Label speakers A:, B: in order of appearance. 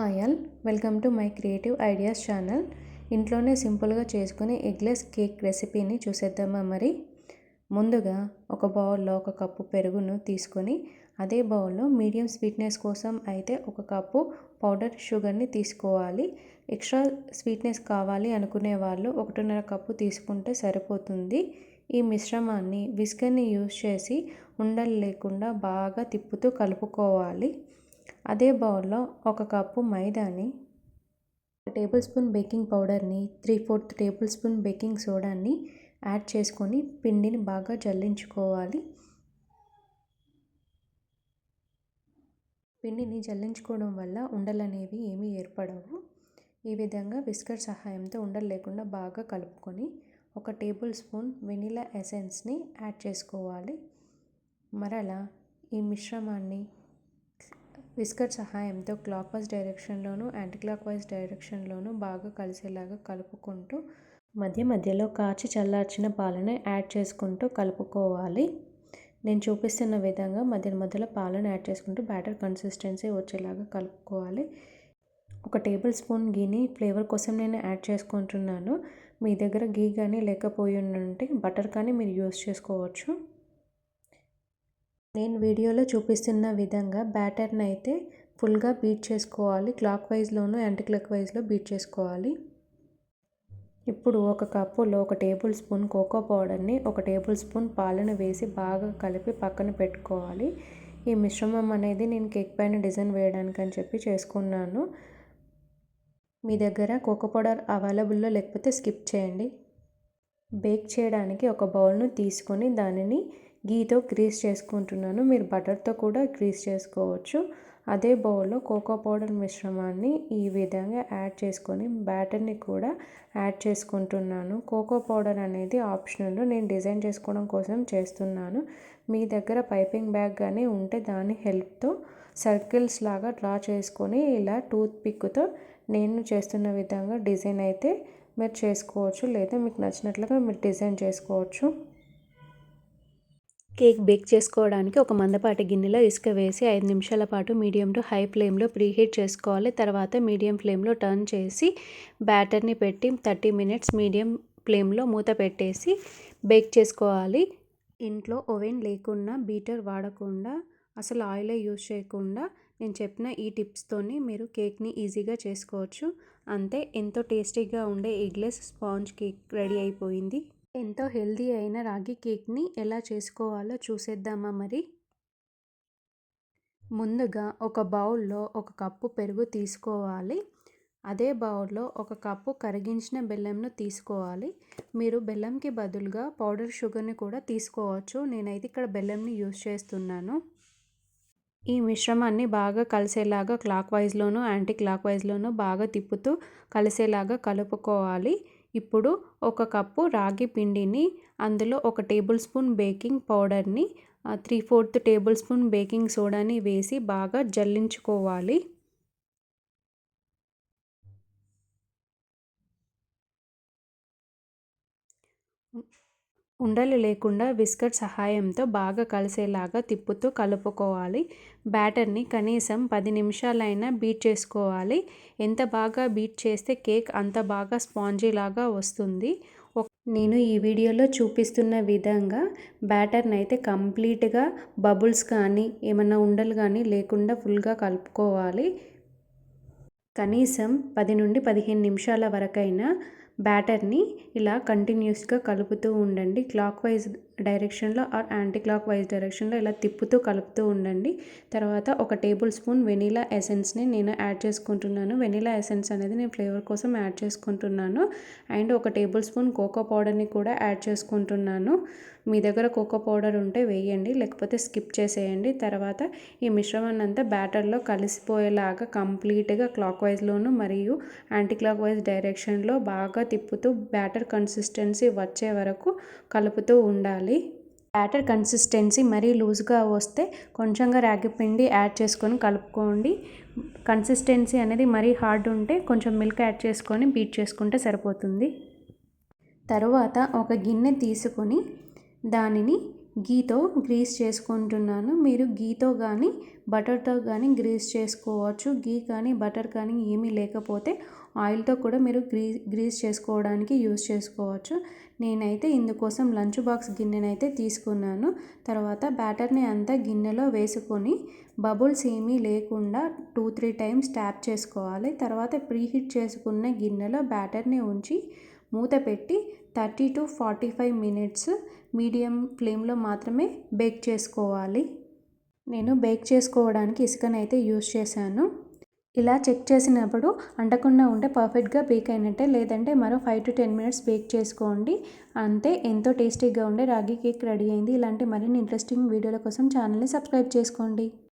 A: Hi all welcome to my creative ideas channel. ఇంట్లోనే సింపుల్గా చేసుకునే ఎగ్లెస్ కేక్ రెసిపీని చూసేద్దామా మరి? ముందుగా ఒక బౌల్లో ఒక కప్పు పెరుగును తీసుకొని అదే బౌల్లో మీడియం స్వీట్నెస్ కోసం అయితే ఒక కప్పు పౌడర్ షుగర్ని తీసుకోవాలి. ఎక్స్ట్రా స్వీట్నెస్ కావాలి అనుకునే వాళ్ళు ఒకటిన్నర కప్పు తీసుకుంటే సరిపోతుంది. ఈ మిశ్రమాన్ని విస్కర్ని యూస్ చేసి ఉండలు లేకుండా బాగా తిప్పుతూ కలుపుకోవాలి. అదే బౌల్లో ఒక కప్పు మైదాని టేబుల్ స్పూన్ బేకింగ్ పౌడర్ని three fourth table spoon baking సోడాని add చేసుకొని పిండిని బాగా జల్లించుకోవాలి. పిండిని జల్లించుకోవడం వల్ల ఉండలు అనేవి ఏమీ ఏర్పడవు. ఈ విధంగా విస్కర్ సహాయంతో ఉండలు లేకుండా బాగా కలుపుకొని ఒక టేబుల్ స్పూన్ వెనిలా ఎసెన్స్ని యాడ్ చేసుకోవాలి. మరలా ఈ మిశ్రమాన్ని విస్కర్ సహాయంతో క్లాక్ వైజ్ డైరెక్షన్లోనూ యాంటీ క్లాక్ వైజ్ డైరెక్షన్లోనూ బాగా కలిసేలాగా కలుపుకుంటూ మధ్య మధ్యలో కాచి చల్లార్చిన పాలను యాడ్ చేసుకుంటూ కలుపుకోవాలి. నేను చూపిస్తున్న విధంగా మధ్య మధ్యలో పాలను యాడ్ చేసుకుంటూ బ్యాటర్ కన్సిస్టెన్సీ వచ్చేలాగా కలుపుకోవాలి. ఒక టేబుల్ స్పూన్ గీని ఫ్లేవర్ కోసం నేను యాడ్ చేసుకుంటున్నాను. మీ దగ్గర గీ కానీ లేకపోయి ఉంటే బటర్ కానీ మీరు యూస్ చేసుకోవచ్చు. నేను వీడియోలో చూపిస్తున్న విధంగా బ్యాటర్ని అయితే ఫుల్గా బీట్ చేసుకోవాలి. క్లాక్ వైజ్లోనూ యాంటీ క్లాక్ వైజ్లో బీట్ చేసుకోవాలి. ఇప్పుడు ఒక కప్పులో ఒక టేబుల్ స్పూన్ కోకో పౌడర్ని ఒక టేబుల్ స్పూన్ పాలను వేసి బాగా కలిపి పక్కన పెట్టుకోవాలి. ఈ మిశ్రమం అనేది నేను కేక్ పైన డిజైన్ వేయడానికి అని చెప్పి చేసుకున్నాను. మీ దగ్గర కోకో పౌడర్ అవైలబుల్లో లేకపోతే స్కిప్ చేయండి. బేక్ చేయడానికి ఒక బౌల్ను తీసుకొని దానిని గీతో గ్రీస్ చేసుకుంటున్నాను. మీరు బటర్తో కూడా గ్రీస్ చేసుకోవచ్చు. అదే బౌల్లో కోకో పౌడర్ మిశ్రమాన్ని ఈ విధంగా యాడ్ చేసుకొని బ్యాటర్ని కూడా యాడ్ చేసుకుంటున్నాను. కోకో పౌడర్ అనేది ఆప్షనల్ నేను డిజైన్ చేసుకోవడం కోసం చేస్తున్నాను. మీ దగ్గర పైపింగ్ బ్యాగ్ కానీ ఉంటే దాని హెల్ప్తో సర్కిల్స్ లాగా డ్రా చేసుకొని ఇలా టూత్ పిక్తో నేను చేస్తున్న విధంగా డిజైన్ అయితే మీరు చేసుకోవచ్చు. లేదా మీకు నచ్చినట్లుగా మీరు డిజైన్ చేసుకోవచ్చు. కేక్ బేక్ చేసుకోవడానికి ఒక మందపాటి గిన్నెలో ఇసుక వేసి ఐదు నిమిషాల పాటు మీడియం టు హై ఫ్లేమ్లో ప్రీహీట్ చేసుకోవాలి. తర్వాత మీడియం ఫ్లేమ్లో టర్న్ చేసి బ్యాటర్ని పెట్టి థర్టీ మినిట్స్ మీడియం ఫ్లేమ్లో మూత పెట్టేసి బేక్ చేసుకోవాలి. ఇంట్లో ఓవెన్ లేకుండా బీటర్ వాడకుండా అసలు ఆయిలే యూజ్ చేయకుండా నేను చెప్పిన ఈ టిప్స్తోని మీరు కేక్ని ఈజీగా చేసుకోవచ్చు. అంతే ఎంతో టేస్టీగా ఉండే ఎగ్లెస్ స్పాంజ్ కేక్ రెడీ అయిపోయింది. ఎంతో హెల్దీ అయిన రాగి కేక్ని ఎలా చేసుకోవాలో చూసేద్దామా మరి? ముందుగా ఒక బౌల్లో ఒక కప్పు పెరుగు తీసుకోవాలి. అదే బౌల్లో ఒక కప్పు కరిగించిన బెల్లంను తీసుకోవాలి. మీరు బెల్లంకి బదులుగా పౌడర్ షుగర్ని కూడా తీసుకోవచ్చు. నేనైతే ఇక్కడ బెల్లంని యూజ్ చేస్తున్నాను. ఈ మిశ్రమాన్ని బాగా కలిసేలాగా క్లాక్ వైజ్లోనూ యాంటీ క్లాక్ వైజ్లోనూ బాగా తిప్పుతూ కలిసేలాగా కలుపుకోవాలి. ఇప్పుడు ఒక కప్పు రాగి పిండిని అందులో ఒక టేబుల్ స్పూన్ బేకింగ్ పౌడర్ని three fourth table spoon baking సోడాని వేసి బాగా జల్లించుకోవాలి. ఉండలు లేకుండా బిస్కెట్ సహాయంతో బాగా కలిసేలాగా తిప్పుతూ కలుపుకోవాలి. బ్యాటర్ని కనీసం పది నిమిషాలైనా బీట్ చేసుకోవాలి. ఎంత బాగా బీట్ చేస్తే కేక్ అంత బాగా స్పాంజీ లాగా వస్తుంది నేను ఈ వీడియోలో చూపిస్తున్న విధంగా బ్యాటర్ని అయితే కంప్లీట్గా బబుల్స్ కానీ ఏమన్నా ఉండలు కానీ లేకుండా ఫుల్గా కలుపుకోవాలి. కనీసం పది నుండి పదిహేను నిమిషాల వరకైనా బ్యాటర్ని ఇలా కంటిన్యూస్గా కలుపుతూ ఉండండి. క్లాక్ వైజ్ డైరెక్షన్లో ఆర్ యాంటీ క్లాక్ వైజ్ డైరెక్షన్లో ఇలా తిప్పుతూ కలుపుతూ ఉండండి. తర్వాత ఒక టేబుల్ స్పూన్ వెనీలా ఎసెన్స్ని నేను యాడ్ చేసుకుంటున్నాను. వెనీలా ఎసెన్స్ అనేది నేను ఫ్లేవర్ కోసం యాడ్ చేసుకుంటున్నాను. అండ్ ఒక టేబుల్ స్పూన్ కోకో పౌడర్ని కూడా యాడ్ చేసుకుంటున్నాను. మీ దగ్గర కోకో పౌడర్ ఉంటే వేయండి లేకపోతే స్కిప్ చేసేయండి. తర్వాత ఈ మిశ్రమాన్ని అంతా బ్యాటర్లో కలిసిపోయేలాగా కంప్లీట్గా క్లాక్ వైజ్లోను మరియు యాంటీ క్లాక్ వైజ్ డైరెక్షన్లో బాగా తిప్పుతూ బ్యాటర్ కన్సిస్టెన్సీ వచ్చే వరకు కలుపుతూ ఉండాలి. బ్యాటర్ కన్సిస్టెన్సీ మరీ లూజ్గా వస్తే కొంచెంగా రాగి పిండి యాడ్ చేసుకొని కలుపుకోండి. కన్సిస్టెన్సీ అనేది మరీ హార్డ్ ఉంటే కొంచెం మిల్క్ యాడ్ చేసుకొని బీట్ చేసుకుంటే సరిపోతుంది. తరువాత ఒక గిన్నె తీసుకొని దానిని గీతో గ్రీస్ చేసుకుంటున్నాను. మీరు గీతో కానీ బటర్తో కానీ గ్రీస్ చేసుకోవచ్చు. గీ కానీ బటర్ కానీ ఏమీ లేకపోతే ఆయిల్తో కూడా మీరు గ్రీ గ్రీస్ చేసుకోవడానికి యూస్ చేసుకోవచ్చు. నేనైతే ఇందుకోసం లంచ్ బాక్స్ గిన్నెనైతే తీసుకున్నాను. తర్వాత బ్యాటర్ని అంతా గిన్నెలో వేసుకొని బబుల్స్ ఏమీ లేకుండా టూ త్రీ టైమ్స్ ట్యాప్ చేసుకోవాలి. తర్వాత ప్రీహీట్ చేసుకున్న గిన్నెలో బ్యాటర్ని ఉంచి మూత పెట్టి thirty to forty five minutes medium ఫ్లేమ్లో మాత్రమే బేక్ చేసుకోవాలి. నేను బేక్ చేసుకోవడానికి ఇసుకను అయితే యూస్ చేశాను. ఇలా చెక్ చేసినప్పుడు అంటకుండా ఉంటే పర్ఫెక్ట్గా బేక్ అయినట్టే లేదంటే మరో five to ten minutes bake చేసుకోండి. అంతే ఎంతో టేస్టీగా ఉండే రాగి కేక్ రెడీ అయింది. ఇలాంటి మరిన్ని ఇంట్రెస్టింగ్ వీడియోల కోసం ఛానల్ని సబ్స్క్రైబ్ చేసుకోండి.